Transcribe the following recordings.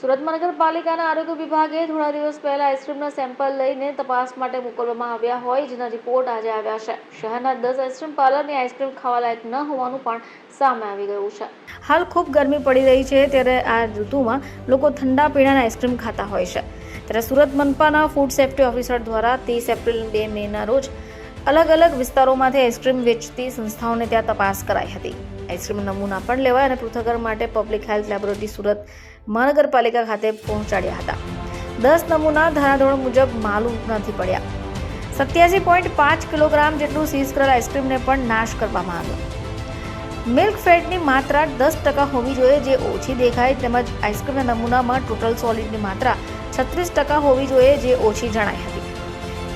સુરત મહાનગરપાલિકાના આરોગ્ય વિભાગે થોડા દિવસ પહેલા આઈસ્ક્રીમના સેમ્પલ લઈને તપાસ માટે મોકલવામાં આવ્યા હોય, જેના રિપોર્ટ આજે આવ્યા છે. શહેરના દસ આઈસ્ક્રીમ પાર્લરની આઈસ્ક્રીમ ખાવા લાયક ન હોવાનું પણ સામે આવી ગયું છે. હાલ ખૂબ ગરમી પડી રહી છે, ત્યારે આ ઋતુમાં લોકો ઠંડા પીણાના આઈસ્ક્રીમ ખાતા હોય છે. ત્યારે સુરત મનપાના ફૂડ સેફ્ટી ઓફિસર દ્વારા ત્રીસ એપ્રિલ બે મેના રોજ અલગ અલગ વિસ્તારોમાંથી આઈસ્ક્રીમ વેચતી સંસ્થાઓને ત્યાં તપાસ કરાઈ હતી. આઈસ્ક્રીમ નમૂના પણ લેવાય અને પૃથ્થકરણ માટે પબ્લિક હેલ્થ લેબોરેટરી સુરત મહાનગરપાલિકા ખાતે પહોંચાડ્યા હતા. દસ નમૂના ધારાધોરણ મુજબ માલુમ નથી પડ્યા. સત્યાસી પોઈન્ટ પાંચ કિલોગ્રામ જેટલું સીઝ કરેલ આઈસ્ક્રીમને પણ નાશ કરવામાં આવ્યો. મિલ્ક ફેટની માત્રા દસ ટકા હોવી જોઈએ જે ઓછી દેખાય તેમજ આઈસ્ક્રીમના નમૂનામાં ટોટલ સોલિડની માત્રા છત્રીસ ટકા હોવી જોઈએ જે ઓછી જણાઈ હતી.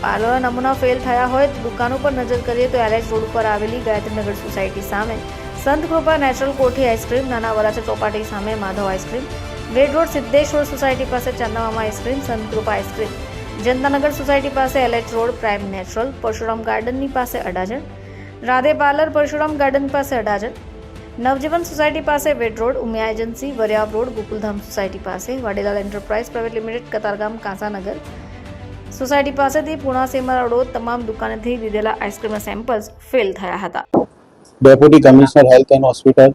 પાર્લરના નમૂના ફેલ થયા હોય તો દુકાનો પર નજર કરીએ તો એલએચ રોડ ઉપર આવેલી ગાયત્રીનગર સોસાયટી સામે સંત કૃપા નેચરલ કોઠી આઈસ્ક્રીમ, નાના વરાછા ચોપાટી સામે Madhav ice cream, red road Siddheshwar society પાસે Chandamama ice cream, Sant Kripa ice cream. Jantanagar society પાસે LH road, prime natural, Parshuram ગાર્ડનની પાસે અડાજણ, રાધે પાર્લર, પરશુરામ ગાર્ડન પાસે અડાજણ, નવજીવન સોસાયટી પાસે Ved road, Umiya agency, Variyav road, Gokuldham society પાસે, Vadilal enterprise private limited, Katargam, Kansanagar society પાસેથી Puna સેમરા road તમામ દુકાનેથી લીધેલા આઈસ્ક્રીમના samples fail થયા હતા. Deputy commissioner health and hospital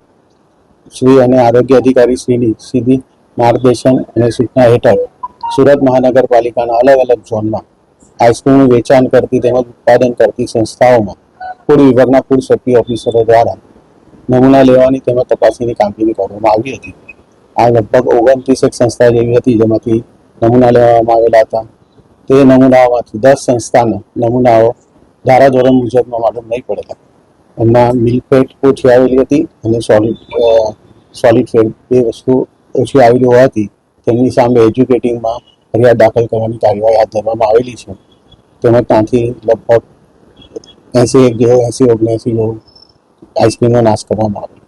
Shri અને આરોગ્ય અધિકારી શ્રીની સીધી માર્ગદર્શન અને સૂચના હેઠળ સુરત મહાનગરપાલિકાના અલગ અલગ ઝોનમાં આઈસ્ક્રીમનું વેચાણ કરતી તેમજ ઉત્પાદન કરતી સંસ્થાઓમાં ફૂડ વિભાગના ફૂડ સેફ્ટી ઓફિસરો દ્વારા નમૂના લેવાની તેમજ તપાસણીની કામગીરી કરવામાં આવી હતી. આ લગભગ ઓગણત્રીસ એક સંસ્થા જેવી હતી જેમાંથી નમૂના લેવામાં આવેલા હતા. તે નમૂનાઓમાંથી દસ સંસ્થાને નમૂનાઓ ધારાધોરણ મુજબનો માલુમ નહીં પડેલા એમાં. મિલ્ક ફેટ ઓછી આવેલી હતી અને સોલિડ સોલિડ ફેટ બે વસ્તુ ઓછી આવેલી હોવાથી તેમની સામે એજ્યુકેટિંગમાં ફરિયાદ દાખલ કરવાની કાર્યવાહી હાથ ધરવામાં આવેલી છે. તેમજ ત્યાંથી લગભગ એંસી એક જેવો, એંસી ઓગણએંસી જેવું આઈસ્ક્રીમનો નાશ કરવામાં આવેલો